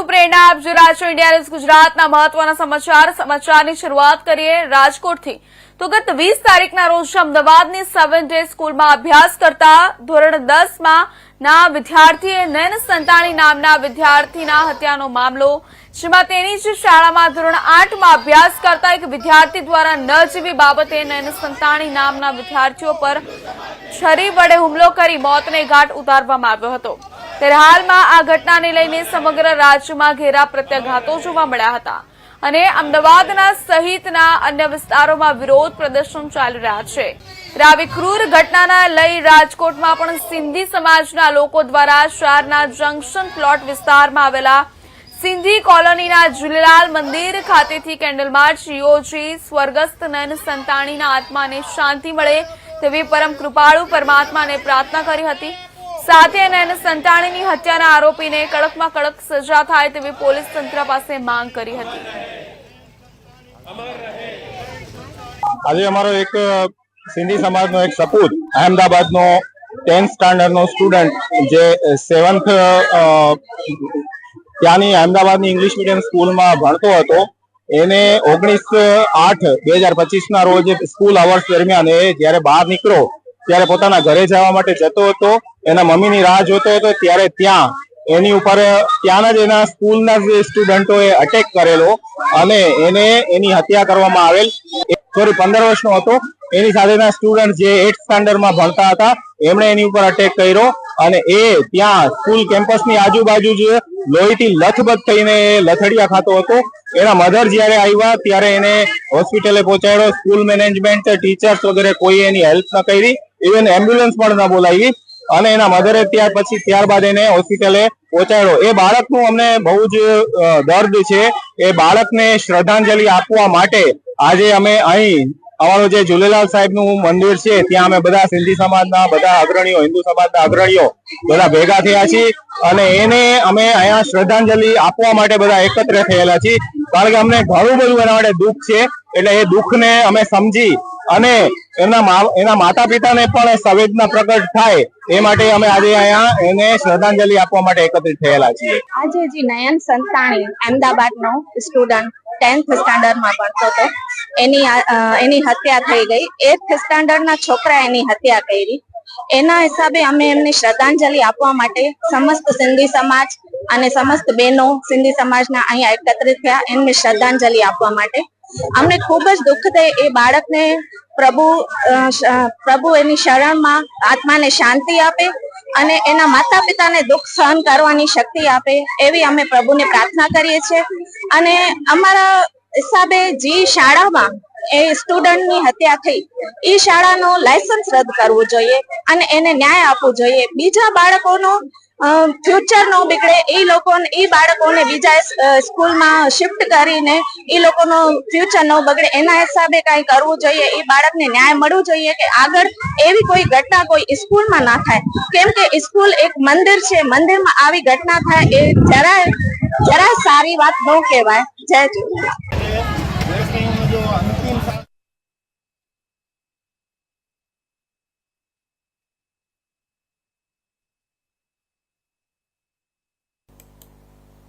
હું પ્રેરણા આપ જો છો? ઇન્ડિયા ગુજરાતના મહત્વના સમાચાર. સમાચારની શરૂઆત કરીએ રાજકોટથી. તો ગત વીસ તારીખના રોજ અમદાવાદની સેવન ડે સ્કૂલમાં અભ્યાસ કરતા ધોરણ દસમાં ના વિદ્યાર્થીએ નયન સંતાણી નામના વિદ્યાર્થીના હત્યાનો મામલો, જેમાં તેની જ શાળામાં ધોરણ આઠમાં અભ્યાસ કરતા એક વિદ્યાર્થી દ્વારા ન જેવી બાબતે નયન સંતાણી નામના વિદ્યાર્થીઓ પર છરી વડે હુમલો કરી મોતને ઘાટ ઉતારવામાં આવ્યો હતો. ત્યારે હાલમાં આ ઘટનાને લઈને સમગ્ર રાજ્યમાં ઘેરા પ્રત્યાઘાતો જોવા મળ્યા હતા. અને અમદાવાદના સહિતના અન્ય વિસ્તારોમાં વિરોધ પ્રદર્શન ચાલી રહ્યા છે. આવી ક્રૂર ઘટનાના લઈ રાજકોટમાં પણ સિંધી સમાજના લોકો દ્વારા શહેરના જંકશન પ્લોટ વિસ્તારમાં આવેલા સિંધી કોલોનીના ઝૂલેલાલ મંદિર ખાતેથી કેન્ડલ માર્ચ યોજી સ્વર્ગસ્થ નન સંતાણીના આત્માને શાંતિ મળે તેવી પરમ કૃપાળુ પરમાત્માને પ્રાર્થના કરી હતી. સાથે અને એને સંતાણીની હત્યાના આરોપીને કડકમાં કડક સજા થાય તેવી પોલીસ તંત્ર પાસે માંગ કરી હતી. આજે અમારો એક સિંધી સમાજનો એક સપૂત, અહેમદાબાદનો ટેન્થ સ્ટાન્ડર્ડનો સ્ટુડન્ટ જે સેવન્થ ત્યાંની અહેમદાબાદની ઇંગ્લિશ મીડિયમ સ્કૂલમાં ભણતો હતો, એને ઓગણીસ આઠ બે હજાર પચીસના રોજ સ્કૂલ અવર્સ દરમિયાન એ જ્યારે બહાર નીકળ્યો ત્યારે પોતાના ઘરે જવા માટે જતો હતો, એના મમ્મીની રાહ જોતો હતો, ત્યારે ત્યાં, એની ઉપર ત્યાંના જ એના સ્કૂલના જે સ્ટુડન્ટોએ અટેક કરેલો અને એને એની હત્યા કરવામાં આવેલ. સોરી પંદર વર્ષનો હતો. એની સાથેના સ્ટુડન્ટ જે એટ સ્ટાન્ડર્ડમાં ભણતા હતા, એમણે એની ઉપર અટેક કર્યો અને એ ત્યાં સ્કૂલ કેમ્પસની આજુબાજુ જ લોહીથી લથબથ થઈને લથડિયા ખાતો હતો. એના મધર જ્યારે આવ્યા, ત્યારે એને હોસ્પિટલે પહોંચાડ્યો. સ્કૂલ મેનેજમેન્ટ ટીચર્સ વગેરે કોઈ એની હેલ્પ ન કરી. ઇવન એમ્બ્યુલન્સ પણ ન બોલાવી અને એના મધરે ત્યાર પછી ત્યારબાદ એને હોસ્પિટલે પહોંચાડ્યો. એ બાળકનું અમને બહુ જ દર્દ છે. એ બાળકને શ્રદ્ધાંજલિ આપવા માટે આજે અમે અહીં અમારું જે ઝૂલેલાલ સાહેબનું મંદિર છે, ત્યાં અમે બધા સિંધી સમાજના, બધા અગ્રણીઓ, હિન્દુ સમાજના અગ્રણીઓ બધા ભેગા થયા છીએ અને એને અમે અહીંયા શ્રદ્ધાંજલિ આપવા માટે બધા એકત્ર થયેલા છીએ. કારણ કે અમને ઘણું બધું એના માટે દુઃખ છે. એટલે એ દુઃખને અમે સમજી અને એમના એના માતા પિતાને પણ સંવેદના પ્રગટ થાય એ માટે અમે આજે અહીંયા એને શ્રદ્ધાંજલિ આપવા માટે એકત્રિત થયેલા છીએ. આજે જે નયન સંતાણી અમદાવાદનો સ્ટુડન્ટ ટેન્થ સ્ટાન્ડર્ડમાં ભણતો હતો, એની એની હત્યા થઈ ગઈ. એથ સ્ટાન્ડર્ડના છોકરા એની હત્યા કરી. એના હિસાબે અમે એમને શ્રદ્ધાંજલિ આપવા માટે સમસ્ત સિંધી સમાજ અને સમસ્ત બહેનો સિંધી સમાજના અહીંયા એકત્રિત થયા. એમને શ્રદ્ધાંજલિ આપવા માટે. અમને ખૂબ જ દુઃખ થાય એ બાળકને પ્રભુ પ્રભુ એની શરણમાં આત્માને શાંતિ આપે અને એના માતા પિતાને દુઃખ સહન કરવાની શક્તિ આપે એવી અમે પ્રભુને પ્રાર્થના કરીએ છીએ. અને અમારા હિસાબે જે શાળામાં એ સ્ટુડન્ટની હત્યા થઈ એ શાળાનો લાયસન્સ રદ કરવું જોઈએ અને એને ન્યાય આપવો જોઈએ. બીજા બાળકોનો ફ્યુચર નો બિગડે, એ લોકોને, એ બાળકોને બીજા સ્કૂલમાં શિફ્ટ કરીને એ લોકોનો ફ્યુચર ન બગડે, એના હિસાબે કઈ કરવું જોઈએ, એ બાળકને ન્યાય મળવું જોઈએ કે આગળ એવી કોઈ ઘટના કોઈ સ્કૂલમાં ના થાય. કેમ કે સ્કૂલ એક મંદિર છે, મંદિરમાં આવી ઘટના થાય એ જરા જરા સારી વાત ન કહેવાય. જય